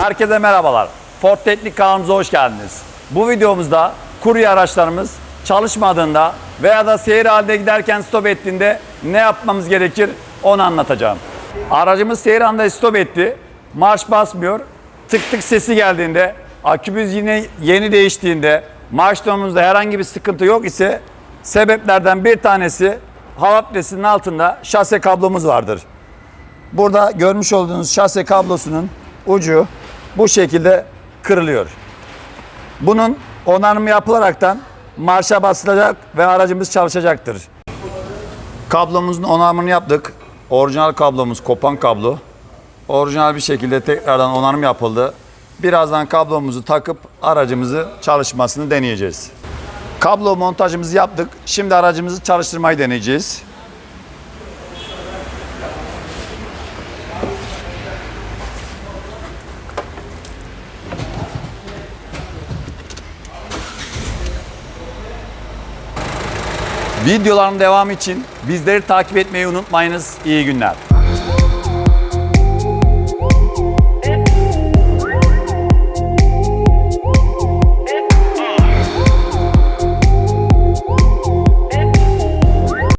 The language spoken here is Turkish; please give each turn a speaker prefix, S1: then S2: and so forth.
S1: Herkese merhabalar. Ford Teknik kanalımıza hoş geldiniz. Bu videomuzda kurye araçlarımız çalışmadığında veya da seyir halinde giderken stop ettiğinde ne yapmamız gerekir onu anlatacağım. Aracımız seyir halinde stop etti. Marş basmıyor. Tık tık sesi geldiğinde, akümüz yine yeni değiştiğinde, marş tonumuzda herhangi bir sıkıntı yok ise sebeplerden bir tanesi hava filtresinin altında şase kablomuz vardır. Burada görmüş olduğunuz şase kablosunun ucu bu şekilde kırılıyor. Bunun onarımı yapılaraktan marşa basılacak ve aracımız çalışacaktır. Kablomuzun onarımını yaptık. Orijinal kablomuz kopan kablo. Orijinal bir şekilde tekrardan onarım yapıldı. Birazdan kablomuzu takıp aracımızı çalışmasını deneyeceğiz. Kablo montajımızı yaptık. Şimdi aracımızı çalıştırmayı deneyeceğiz. Videoların devamı için bizleri takip etmeyi unutmayınız. İyi günler.